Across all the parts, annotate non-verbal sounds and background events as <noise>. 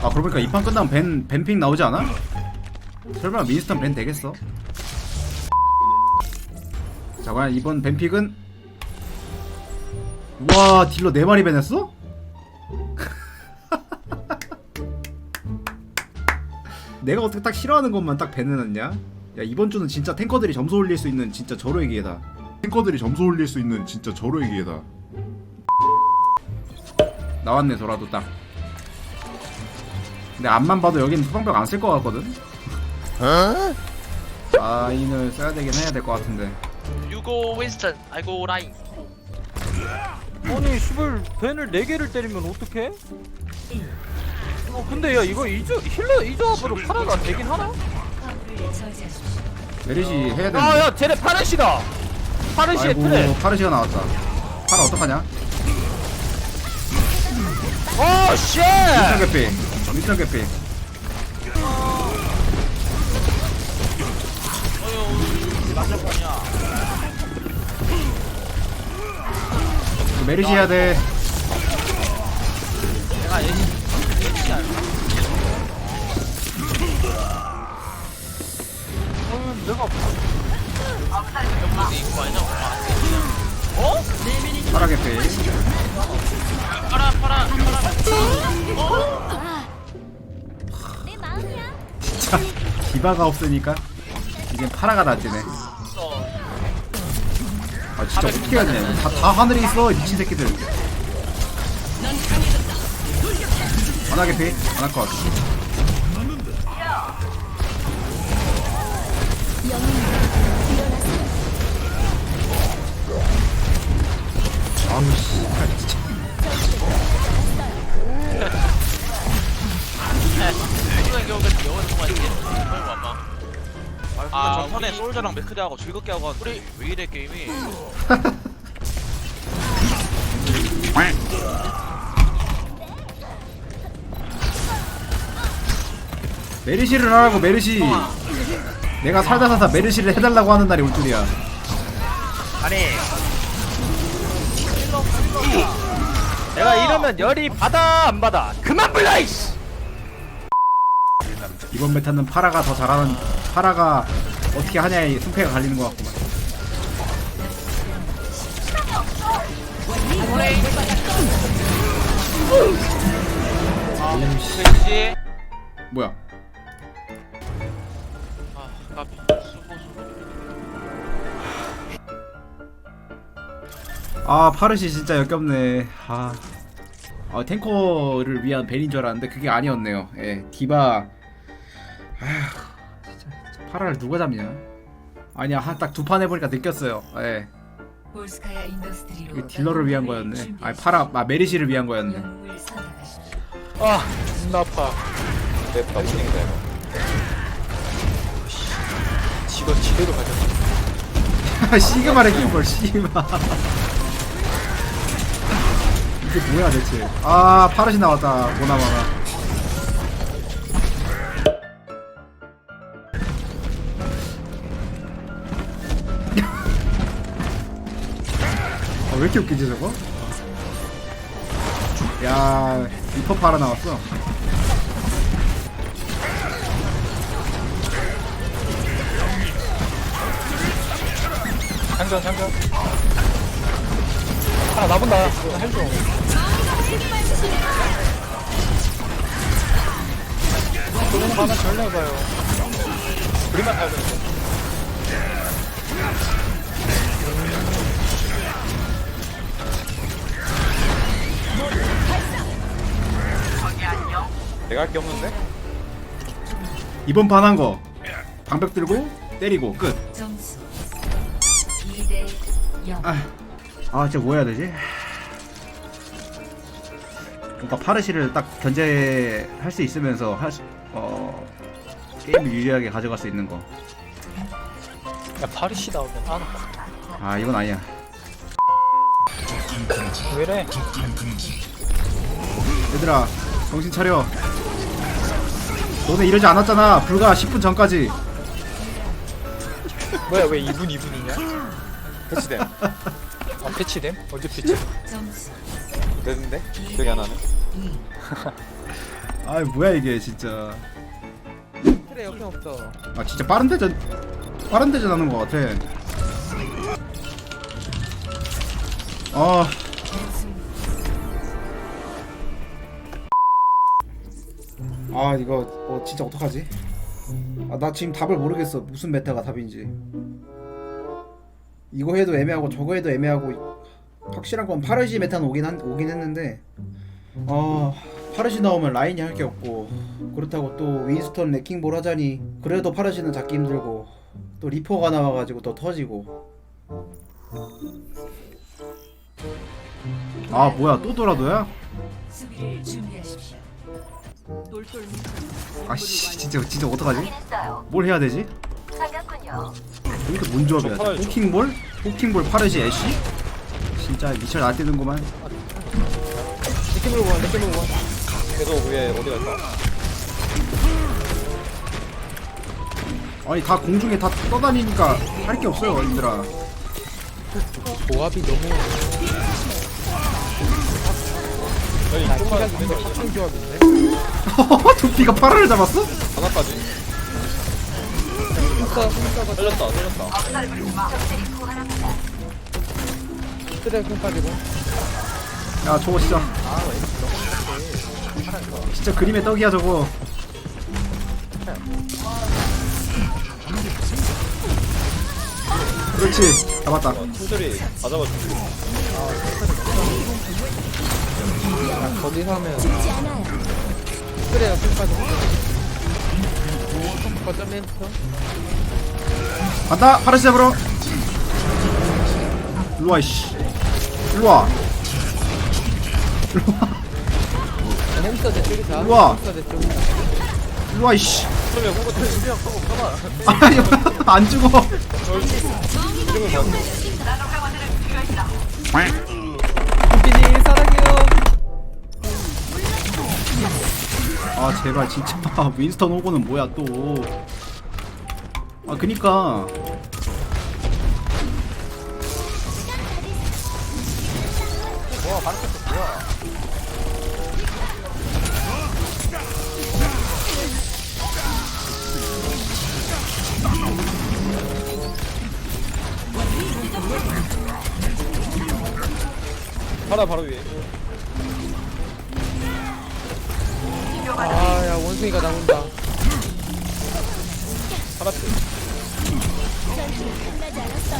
아 그러고 보니까 이 판 끝나면 벤 벤픽 나오지 않아? 설마 민스턴 벤 되겠어? 자 과연 이번 벤픽은 와 딜러 4마리 벤했어? <laughs> 내가 어떻게 딱 싫어하는 것만 딱 벤해놨냐? 야 이번 주는 진짜 탱커들이 점수 올릴 수 있는 진짜 절호의 기회다 탱커들이 점수 올릴 수 있는 진짜 절호의 기회다 나왔네 돌아도 딱 근데 앞만 봐도 여기는 투방벽 안 쓸 것 같거든? 라인을 써야 되긴 해야 될 것 같은데 Winston, I go Line. 아니 씨발 벤을 4개를 때리면 어떡해? 어 근데 야 이거 이조 힐러 이 조합으로 파라가 되긴 하나? 메리시 해야 되는데 아야 쟤네 파르시다 파르시의 아이고 트레 파르시가 나왔다 파라 어떡하냐? 어 쉣! 미스터 개피 미스터 개피 메리시 해야 돼 내가 얘기 얘기 안 어, 내가 해보는데 이거 아니잖아. 어? 파라 개피 파라 파라 파라. <laughs> 디바가 없으니까 이제 파라가 낫지네. 어. 아 진짜 어떻게 되냐 다, 다 하늘에 있어 이 미친 새끼들. 하나 개피 하나 컷아 근데 전판에 우리- 솔저랑 맥크리 하고 즐겁게 하고 우리 왜 이래 게임이? 메르시를 하라고 메르시. 내가 살다 살다 메르시를 해달라고 하는 날이 올 줄이야. 아니. 내가 이러면 열이 받아 안 받아? 그만 불러 이씨! 이번 메타는 파라가 더 잘하는 파라가 어떻게 하냐에 승패가 갈리는 것 같구만. 뭐야 아, 까비. 수고 수고. 아 파르시 진짜 역겹네 아, 아 탱커를 위한 벤인 줄 알았는데 그게 아니었네요 예 디바 아휴 진짜 파라를 누가 잡냐? 아니야 딱 두 판 해보니까 느꼈어요. 예. 이게 딜러를 위한 거였네. 아니 파라 아 메리시를 위한 거였네. 아 존나 아파. 맵다 분위기다 이거. 지가 지대로 가자. 시그마를 끼운 걸 시그마. 이게 뭐야 대체? 아 파르시 나왔다 보나마가 왜 이렇게 웃기지 저거? 야 리퍼 파라 나왔어. 장전 장전. 하나 나본다. 그런 거 하나 전해봐요. 우리만 타야 되 내가 할 게 없는데? 이번 판 한 거 방벽 들고 때리고 끝 점수 2대 0. 아, 아 진짜 뭐 해야 되지? 그러니까 파르시를 딱 견제할 수 있으면서 할 수, 어 게임을 유리하게 가져갈 수 있는 거. 야 파리시 나오면 안아 이건 아니야. 왜래 얘들아 정신 차려. 너네 이러지 않았잖아. 불과 10분 전까지. 뭐야 왜 2분 2분이냐 패치됨. <laughs> 아 패치됨? 언제 패치? 점수 되는데? 기억이 안 나네. <laughs> 아 뭐야 이게 진짜 그래 옆에 없어 아 진짜 빠른 대전 빠른 대전 하는 것 같아 아 아 이거 어 진짜 어떡하지? 아 나 지금 답을 모르겠어 무슨 메타가 답인지 이거 해도 애매하고 저거 해도 애매하고 확실한 건 파르시 메타는 오긴 한, 오긴 했는데 어 파르시 나오면 라인이 할 게 없고 그렇다고 또 윈스턴 레킹볼 하자니 그래도 파르시는 잡기 힘들고 또 리퍼가 나와가지고 더 터지고 아 뭐야 또 돌아도야? 수비를 준비하십시오. 아씨 진짜 진짜 어떡하지? 뭘 해야 되지? 여기서 뭔 조합이야? 저. 포킹볼? 포킹볼 파르시 애쉬? 진짜 미쳐 날뛰는구만 느낌 물고 와 느낌 물고 와 계속 위에 어디 갈까? 아니 다 공중에 다 떠다니니까 할 게 없어요 얘들아 조합이 너무 나 좀만 키가 내려 합성 조합인데. 두피가 파라를 잡았어? 하나까지. 아까 손가락 살렸다 살렸다. 빠지고. 야 저거 진짜. 진짜 그림의 떡이야 저거. 그렇지. 잡았다. 팀들이 다 잡아주고 거기서 하면 큰 빠지고 거점 멘트 간다 파르시 잡으러 일로와 이씨 일로와 햄스터 대 쪽이다 우와. 햄스터 대 쪽이다 일로와 이씨 그러면 아니 안 죽어 사랑해요 아 제발 진짜. <laughs> 윈스턴 호구는 뭐야 또아 그니까. 하나 바로 위에 아야 원숭이가 나온다. 하나 팀 끝나지 않았어.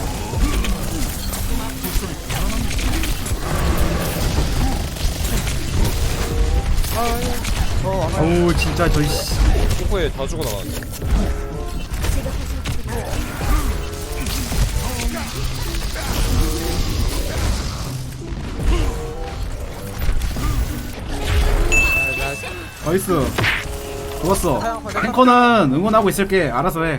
어우 진짜 저씨. 홍보에 다 죽어 나가네 나 나이스. 좋았어. 탱커는 응원하고 있을게. 알아서 해.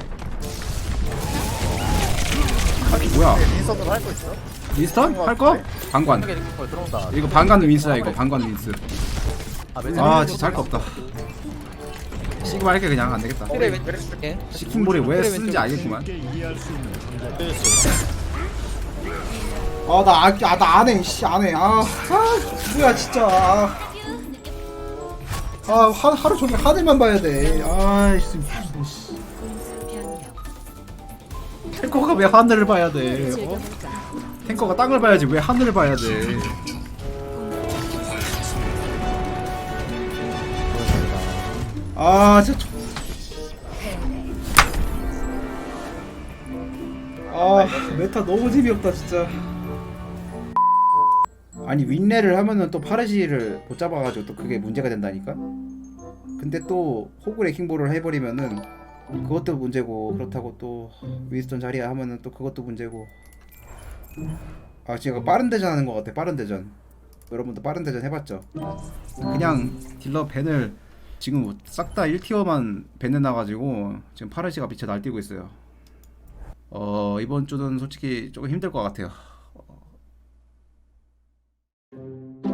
아, 뭐야? 윈선으로 할거 있어? 윈스턴? 할 거? 방관. 들어온다. 이거 방관 윈스야 이거. 방관 윈스. 아 진짜 할 거 없다. 시그마 할게 그냥 안 되겠다. 쓰레 왼쪽 줄게. 시킹볼이 왜 쓰는지 알겠구만. 네, 아나 아, 나 안해 씨 안해. 아, 아 뭐야 진짜. 아, 아 하, 하루 종일 하늘만 봐야 돼 아이씨 무슨 씨. 탱커가 왜 하늘을 봐야 돼 어? 탱커가 땅을 봐야지 왜 하늘을 봐야 돼 아 진짜 저- 아 메타 너무 재미없다 진짜 아니 윈레를 하면은 또 파르시를 못 잡아가지고 또 그게 문제가 된다니까? 근데 또 호구 레킹볼을 해버리면은 그것도 문제고 그렇다고 또 윈스턴 자리야 하면은 또 그것도 문제고. 아 지금 빠른 대전 하는 것 같아 빠른 대전. 여러분도 빠른 대전 해봤죠? 그냥 딜러 벤을 지금 싹 다 1티어만 벤에 나가지고 지금 파르시가 미쳐 날뛰고 있어요. 어 이번 주는 솔직히 조금 힘들 것 같아요 Thank you.